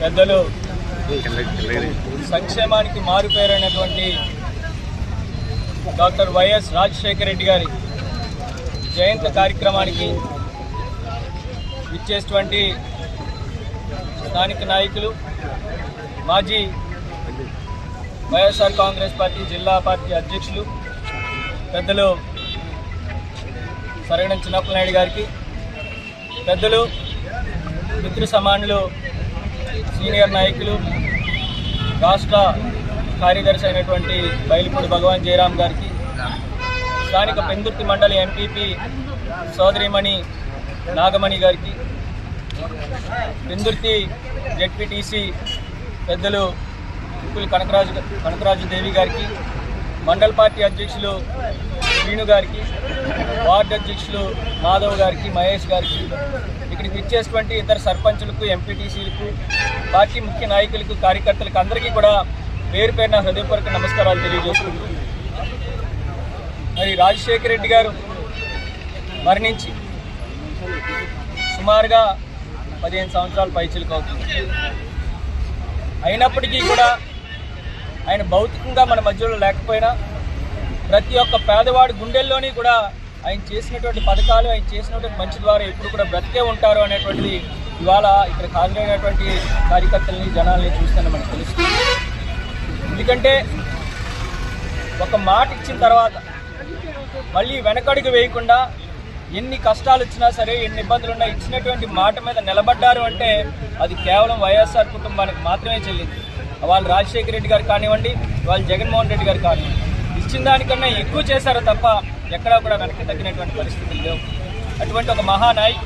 పెద్దలు సంక్షేమానికి మారుపేరైనటువంటి డాక్టర్ వైఎస్ రాజశేఖర రెడ్డి గారి జయంతి కార్యక్రమానికి ఇచ్చేటువంటి స్థానిక నాయకులు మాజీ వైఎస్ఆర్ కాంగ్రెస్ పార్టీ జిల్లా పార్టీ అధ్యక్షులు పెద్దలు సరైన చిన్నప్పలనాయుడు గారికి పెద్దలు మిత్ర సమానులు సీనియర్ నాయకులు రాష్ట్ర కార్యదర్శి అయినటువంటి బయలుపూడి భగవాన్ జయరాం గారికి స్థానిక పెందుర్తి మండలి ఎంపీపీ సోదరిమణి నాగమణి గారికి పెందుర్తి జెడ్పీటీసీ పెద్దలు ఉప్పుల కనకరాజు కనకరాజు దేవి గారికి మండల్ పార్టీ అధ్యక్షులు శ్రీను గారికి వార్డు అధ్యక్షులు మాధవ్ గారికి మహేష్ గారికి ఇక్కడికి ఇచ్చేటువంటి ఇతర సర్పంచులకు ఎంపీటీసీలకు పార్టీ ముఖ్య నాయకులకు కార్యకర్తలకు అందరికీ కూడా పేరు పేరున హృదయపూర్వక నమస్కారాలు తెలియజేసుకుంటూ మరి రాజశేఖర రెడ్డి గారు మరణించి సుమారుగా పదిహేను సంవత్సరాలు పైచిలకు అవుతుంది. అయినప్పటికీ కూడా ఆయన భౌతికంగా మన మధ్యలో లేకపోయినా ప్రతి ఒక్క పేదవాడి గుండెల్లోని కూడా ఆయన చేసినటువంటి పథకాలు ఆయన చేసినటువంటి మంచి ద్వారా ఎప్పుడు కూడా బ్రతికే ఉంటారు అనేటువంటిది ఇవాళ ఇక్కడ హాజరైనటువంటి కార్యకర్తలని జనాల్ని చూస్తేనే మనకు తెలుస్తుంది. ఎందుకంటే ఒక మాట ఇచ్చిన తర్వాత మళ్ళీ వెనకడుగు వేయకుండా ఎన్ని కష్టాలు వచ్చినా సరే ఎన్ని ఇబ్బందులు ఉన్నా ఇచ్చినటువంటి మాట మీద నిలబడ్డారు అంటే అది కేవలం వైఎస్ఆర్ కుటుంబానికి మాత్రమే చెల్లింది. వాళ్ళు రాజశేఖర రెడ్డి గారు కానివ్వండి వాళ్ళు జగన్మోహన్ రెడ్డి గారు కానివ్వండి. ఇచ్చిన దానికన్నా ఎక్కువ చేశారు తప్ప ఎక్కడా కూడా వెనక్కి తగ్గినటువంటి పరిస్థితులు లేవు. అటువంటి ఒక మహానాయక్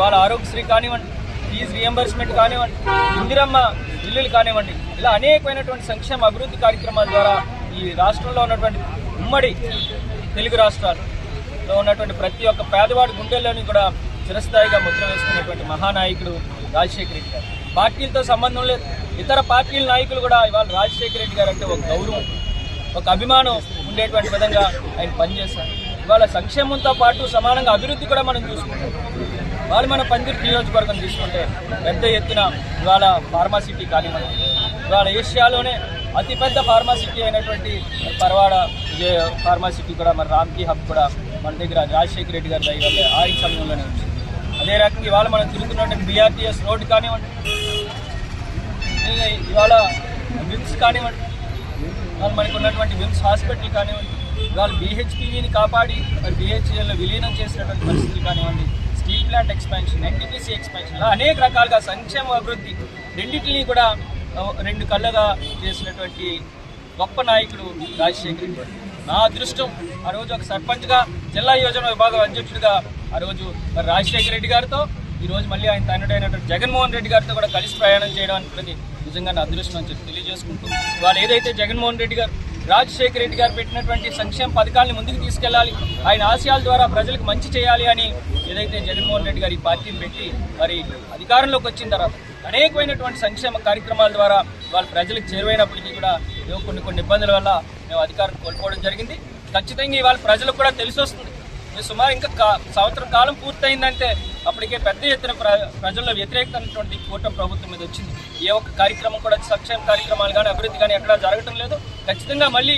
వాళ్ళ ఆరోగ్యశ్రీ కానివ్వండి ఫీజు రియంబర్స్మెంట్ కానివ్వండి ఇందిరమ్మ ఇల్లులు కానివ్వండి ఇలా అనేకమైనటువంటి సంక్షేమ అభివృద్ధి కార్యక్రమాల ద్వారా ఈ రాష్ట్రంలో ఉన్నటువంటి ఉమ్మడి తెలుగు రాష్ట్రాల్లో ఉన్నటువంటి ప్రతి ఒక్క పేదవాడి గుండెల్లోని కూడా చిరస్థాయిగా ముద్ర వేసుకున్నటువంటి మహానాయకుడు రాజశేఖర రెడ్డి గారు. పార్టీలతో సంబంధం లేదు. ఇతర పార్టీల నాయకులు కూడా ఇవాళ రాజశేఖర రెడ్డి గారు అంటే ఒక గౌరవం ఒక అభిమానం ఉండేటువంటి విధంగా ఆయన పనిచేశారు. ఇవాళ సంక్షేమంతో పాటు సమానంగా అభివృద్ధి కూడా మనం చూసుకుంటాం. వాళ్ళు మన పందిరి నియోజకవర్గం తీసుకుంటే పెద్ద ఎత్తున ఇవాళ ఫార్మాసిటీ కానివ్వండి ఇవాళ ఏషియాలోనే అతిపెద్ద ఫార్మాసిటీ అయినటువంటి పర్వాడ విజయ ఫార్మాసిటీ కూడా మన రామ్కీ హబ్ కూడా మన దగ్గర రాజశేఖర రెడ్డి గారి దగ్గర ఆయన సమయంలోనే వచ్చింది. అదే రకంగా ఇవాళ మనం తిరుగుతున్నటువంటి బీఆర్టీఎస్ రోడ్డు కానివ్వండి ఇవాళ విమ్స్ కానివ్వండి ఇవాళ మనకు ఉన్నటువంటి విమ్స్ హాస్పిటల్ కానివ్వండి ఇవాళ బీహెచ్పీవీని కాపాడి మరి బీహెచ్ఎల్లో విలీనం చేసినటువంటి పరిస్థితులు కానివ్వండి steel plant expansion NTPC expansion ఇలా అనేక రకాలుగా సంక్షేమ అభివృద్ధి రెండింటిని కూడా రెండు కళ్ళగా చేసినటువంటి గొప్ప నాయకుడు రాజశేఖర్ నా అదృష్టం ఆ రోజు ఒక సర్పంచ్గా జిల్లా యోజన విభాగం అధ్యక్షుడిగా ఆ రోజు మరి రాజశేఖర రెడ్డి గారితో ఈరోజు మళ్ళీ ఆయన తండ్రైనటువంటి జగన్మోహన్ రెడ్డి గారితో కూడా కలిసి ప్రయాణం చేయడం అనేది నిజంగా నా అదృష్టం అని చెప్పి తెలియజేసుకుంటూ వాళ్ళు ఏదైతే జగన్మోహన్ రెడ్డి గారు రాజశేఖర రెడ్డి గారు పెట్టినటువంటి సంక్షేమ పథకాలను ముందుకు తీసుకెళ్ళాలి ఆయన ఆశయాల ద్వారా ప్రజలకు మంచి చేయాలి అని ఏదైతే జగన్మోహన్ రెడ్డి గారు ఈ పార్టీని పెట్టి మరి అధికారంలోకి వచ్చిన తర్వాత అనేకమైనటువంటి సంక్షేమ కార్యక్రమాల ద్వారా వాళ్ళు ప్రజలకు చేరువైనప్పటికీ కూడా ఏవో కొన్ని కొన్ని ఇబ్బందుల వల్ల మేము అధికారం కోల్పోవడం జరిగింది. ఖచ్చితంగా ఇవాళ ప్రజలకు కూడా తెలిసి వస్తుంది సుమారు ఇంకా కా- సంవత్సరం కాలం పూర్తయిందంటే అప్పటికే పెద్ద ఎత్తున ప్ర ప్రజల్లో వ్యతిరేకత అనేటువంటి కూటమి ప్రభుత్వం మీద వచ్చింది. ఏ ఒక్క కార్యక్రమం కూడా సంక్షేమ కార్యక్రమాలు కానీ అభివృద్ధి కానీ ఎక్కడా జరగటం లేదు. ఖచ్చితంగా మళ్ళీ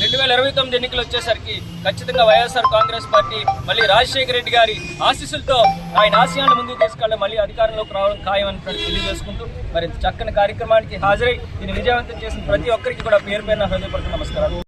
రెండు వేల ఇరవై తొమ్మిది ఎన్నికలు వచ్చేసరికి ఖచ్చితంగా వైఎస్ఆర్ కాంగ్రెస్ పార్టీ మళ్ళీ రాజశేఖర రెడ్డి గారి ఆశీస్సులతో ఆయన ఆశయాన్ని ముందుకు తీసుకెళ్ళి మళ్ళీ అధికారంలోకి రావడం ఖాయం అని తెలియజేసుకుంటూ మరి చక్కని కార్యక్రమానికి హాజరై దీన్ని విజయవంతం చేసిన ప్రతి ఒక్కరికి కూడా పేరు పేరున హృదయపడుతున్న నమస్కారాలు.